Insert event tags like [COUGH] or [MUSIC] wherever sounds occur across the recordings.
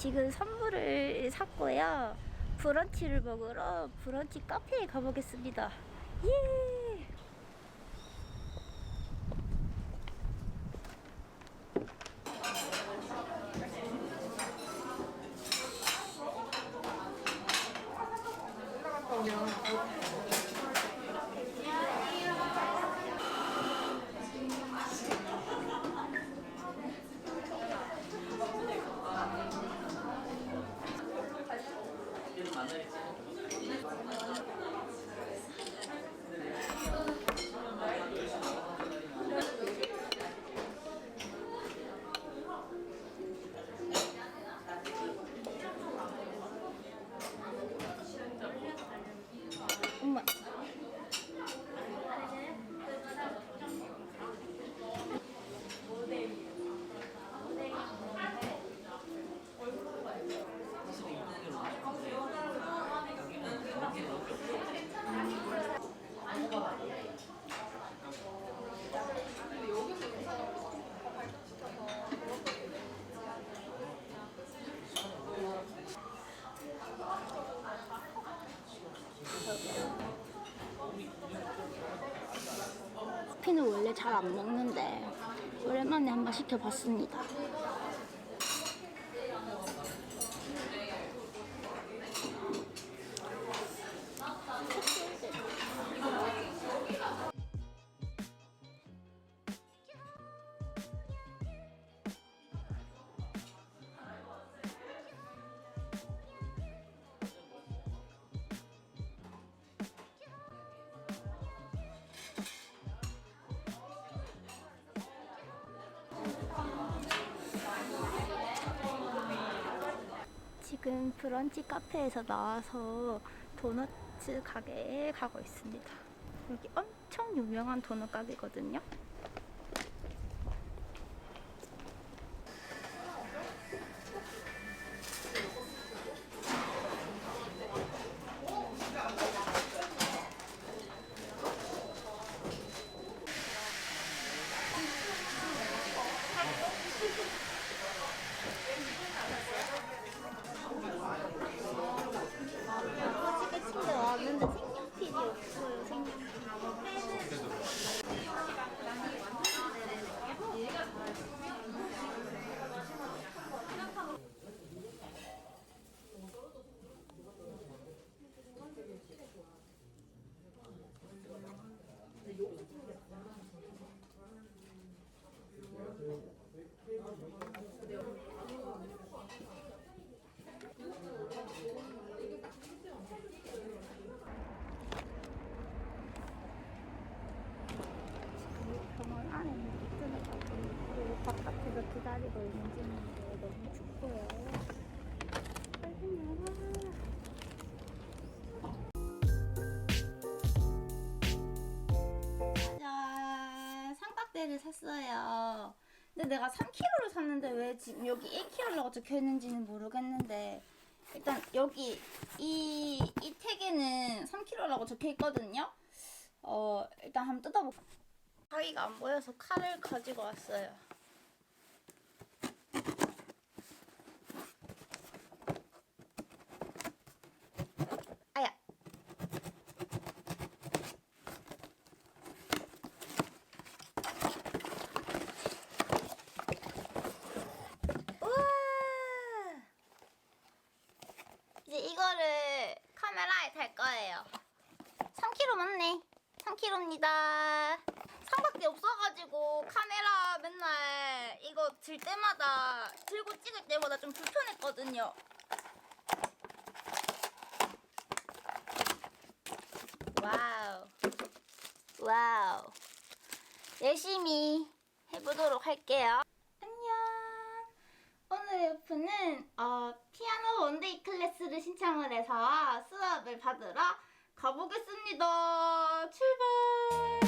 지금 선물을 샀고요. 브런치를 먹으러 브런치 카페에 가보겠습니다. 예! 엄마. 커피는 원래 잘 안 먹는데 오랜만에 한번 시켜봤습니다. 브런치 카페에서 나와서 도넛 가게에 가고 있습니다. 여기 엄청 유명한 도넛 가게거든요. 시계 침대 왔는데 색연필이 없어요. 색연필. 병원 안에 못 들어가고 있는 중인데 너무 춥고요. 빨리 나와. 자, 삼각대를 샀어요. 근데 내가 3kg를 샀는데 왜 지금 여기 1kg라고 적혀 있는지는 모르겠는데 일단 여기 이, 이 택에는 3kg라고 적혀 있거든요. 어, 일단 한번 뜯어볼게요. 가위가 안 보여서 칼을 가지고 왔어요. 이거를 카메라에 달 거예요. 3kg 맞네. 3kg입니다. 삼각대 없어가지고 카메라 맨날 이거 들 때마다 들고 찍을 때마다 좀 불편했거든요. 와우. 와우. 열심히 해보도록 할게요. 오프는 어, 피아노 원데이 클래스를 신청을 해서 수업을 받으러 가보겠습니다. 출발!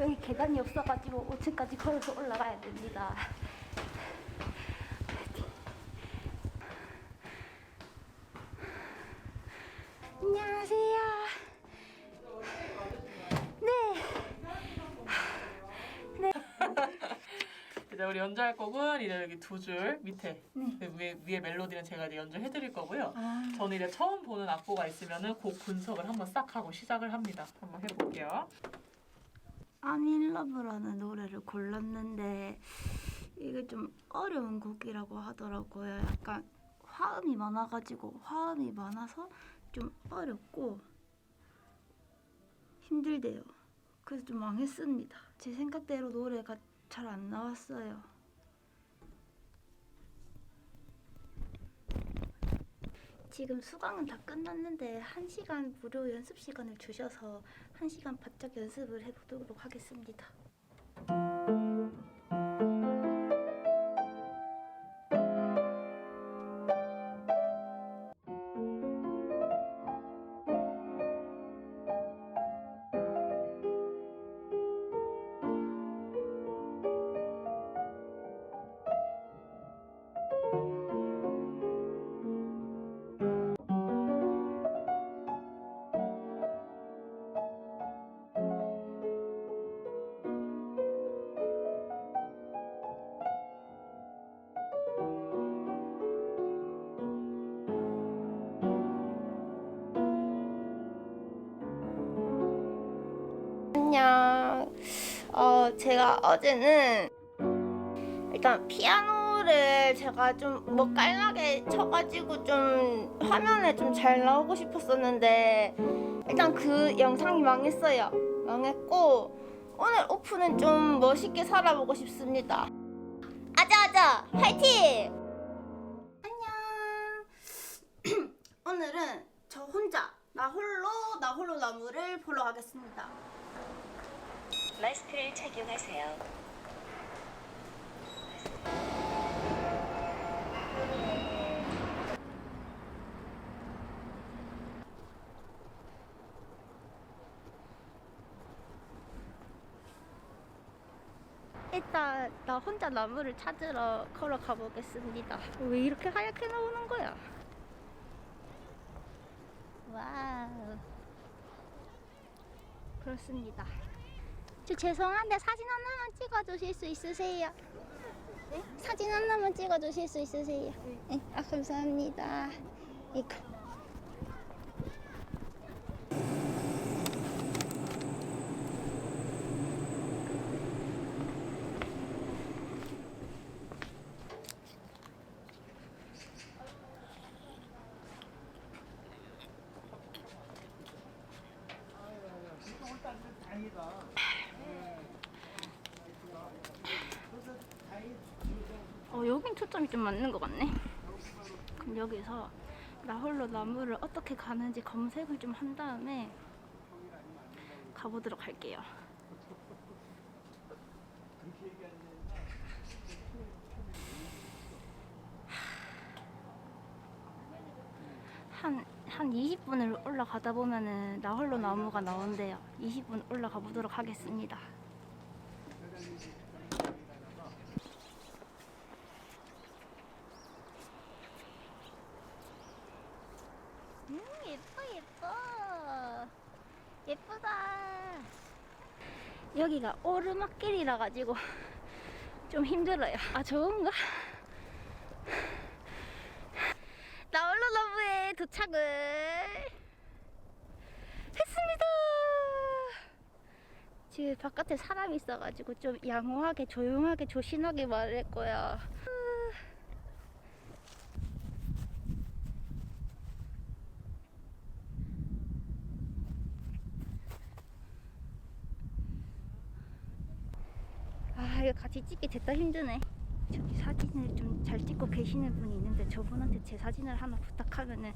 여기 계단이 없어가지고 5층까지 걸어서 올라가야 됩니다. 안녕하세요. 네. 이제 우리 연주할 곡은 이제 여기 두 줄 밑에 네. 그 위에, 위에 멜로디는 제가 이제 연주해 드릴 거고요. 아, 저는 이제 처음 보는 악보가 있으면은 곡 분석을 한번 싹 하고 시작을 합니다. 한번 해볼게요. 아밀러브라는 노래를 골랐는데 이게 좀 어려운 곡이라고 하더라고요. 약간 화음이 많아가지고 화음이 많아서 좀 어렵고 힘들대요. 그래서 좀 망했습니다. 제 생각대로 노래가 잘 안 나왔어요. 지금 수강은 다 끝났는데 한 시간 무료 연습 시간을 주셔서 한 시간 바짝 연습을 해보도록 하겠습니다. 안녕. 어, 제가 어제는 일단 피아노를 제가 좀 뭐 깔나게 쳐가지고 좀 화면에 좀 잘 나오고 싶었었는데 일단 그 영상이 망했어요. 망했고 오늘 오프는 좀 멋있게 살아보고 싶습니다. 아자아자 화이팅! 안녕. [CLEARS THROAT] 오늘은 저 혼자 나 홀로 나 홀로 나무를 보러 가겠습니다. 마스크를 착용하세요. 일단 나 혼자 나무를 찾으러 걸어 가 보겠습니다. 왜 이렇게 하얗게 나오는 거야? 와우. 그렇습니다. 저 죄송한데 사진 하나만 찍어 주실 수 있으세요? 네? 사진 하나만 찍어 주실 수 있으세요? 네. 아 감사합니다. 이거. 어 여긴 초점이 좀 맞는 것 같네. 그럼 여기서 나 홀로 나무를 어떻게 가는지 검색을 좀 한 다음에 가보도록 할게요. 한, 한 20분을 올라가다 보면은 나 홀로 나무가 나온대요. 20분 올라가 보도록 하겠습니다. 음 예뻐 예뻐 예쁘다 여기가 오르막길이라 가지고 좀 힘들어요 아 좋은가? 나홀로너브에 도착을 했습니다. 지금 바깥에 사람이 있어가지고 좀 양호하게 조용하게 조신하게 말할 거야. 아 이거 같이 찍기 됐다 힘드네 저기 사진을 좀 잘 찍고 계시는 분이 있는데 저분한테 제 사진을 하나 부탁하면은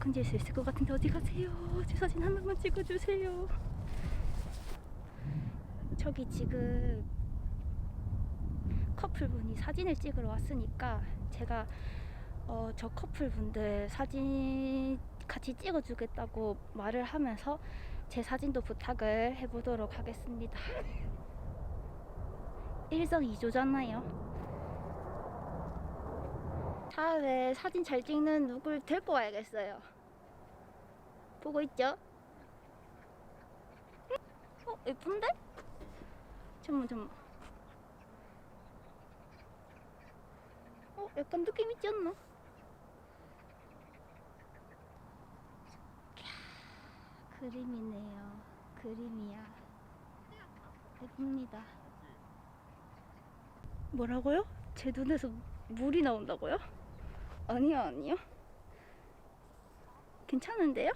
건질 수 있을 것 같은데 어디 가세요 제 사진 하나만 찍어주세요 저기 지금 커플분이 사진을 찍으러 왔으니까 제가 어, 저 커플분들 사진 같이 찍어주겠다고 말을 하면서 제 사진도 부탁을 해보도록 하겠습니다. [LAUGHS] 일석이조잖아요. 다음에 사진 잘 찍는 누굴 데리고 와야겠어요. 보고 있죠? 어, 예쁜데? 잠깐만, 잠깐만. 어, 약간 느낌 있지 않나? 캬, 그림이네요. 그림이야. 예쁩니다. 뭐라고요? 제 눈에서 물이 나온다고요? 아니요, 아니요. 괜찮은데요?